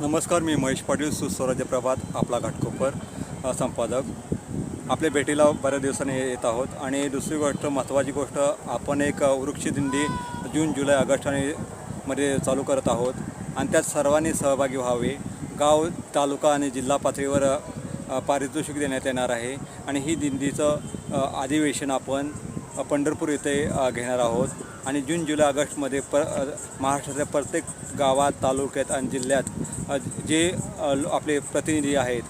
नमस्कार मी महेश पाटील सुस्वराज्य प्रभात आपला घाटकोपर संपादक. आपल्या भेटीला बऱ्याच दिवसांनी येत आहोत. आणि दुसरी गोष्ट महत्त्वाची गोष्ट आपण एक वृक्षदिंडी वृक्ष दिंडी जून जुलै ऑगस्ट आणि मध्ये चालू करत आहोत. आणि त्यात सर्वांनी सहभागी व्हावे. गाव तालुका आणि जिल्हा पातळीवर पारितोषिक देण्यात येणार आहे. आणि ही दिंडीचं अधिवेशन आपण पंढरपूर येथे घेणार आहोत. आणि जून जुलै ऑगस्टमध्ये प महाराष्ट्रातल्या प्रत्येक गावात तालुक्यात आणि जिल्ह्यात जे लो- आपले प्रतिनिधी आहेत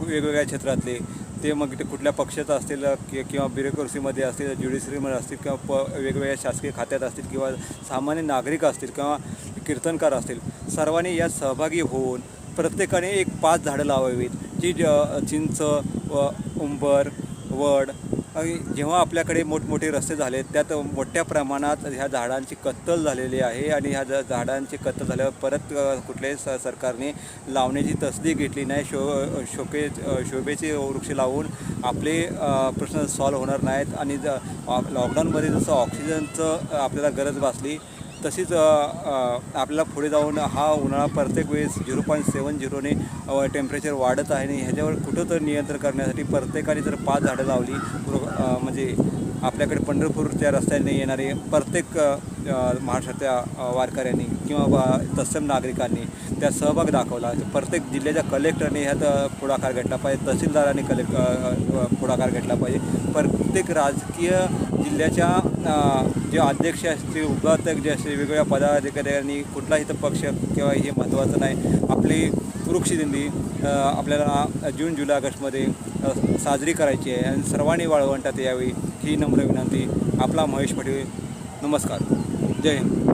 वेगवेगळ्या क्षेत्रातले ते मग ते कुठल्या पक्षाचं असतील कि किंवा ब्युरोक्रसीमध्ये असतील ज्युडिशरीमध्ये असतील किंवा प वेगवेगळ्या शासकीय खात्यात असतील किंवा सामान्य नागरिक असतील किंवा कीर्तनकार असतील सर्वांनी यात सहभागी होऊन प्रत्येकाने एक पाच झाडं लावावीत. जी ज- चिंच व उंबर वड आणि जेव्हा आपल्याकडे मोठमोठे रस्ते झाले त्यात मोठ्या प्रमाणात ह्या झाडांची कत्तल झालेली आहे आणि ह्या झा- झाडांची कत्तल झाल्यावर परत कुठल्याही स सरकारने लावण्याची तसदी घेतली नाही. शो शोके शोभेचे वृक्ष लावून आपले प्रश्न सॉल्व्ह होणार नाहीत आणि ज लॉकडाऊनमध्ये जसं ऑक्सिजनचं आपल्याला गरज भासली तशीच आपल्याला पुढे जाऊन हा उन्हाळा प्रत्येक वेळेस झिरो पॉईंट सेवन झिरोने टेम्परेचर वाढत आहे आणि ह्याच्यावर कुठं तर नियंत्रण करण्यासाठी प्रत्येकाने जर पाच झाडं लावली म्हणजे आपल्याकडे पंढरपूरच्या रस्त्याने येणारे प्रत्येक महाराष्ट्रातल्या वारकऱ्यांनी किंवा बा- तत्सम नागरिकांनी त्यात सहभाग दाखवला. प्रत्येक जिल्ह्याच्या कलेक्टरने ह्यात पुढाकार घेतला पाहिजे तहसीलदारांनी कलेक्ट पुढाकार घेतला पाहिजे. प्रत्येक राजकीय जिल्ह्याच्या जे अध्यक्ष असतील उपाध्यक्ष जे असतील वेगवेगळ्या पदाधिकाऱ्यांनी कुठलाही तर पक्ष किंवा हे महत्त्वाचं नाही. आपली वृक्षदिंडी आपल्याला जून जुलै ऑगस्टमध्ये साजरी करायची आहे. आणि सर्वांनी वाळवंटात यावी ही नम्र विनंती आपला महेश पाटील नमस्कार. जय हिंद.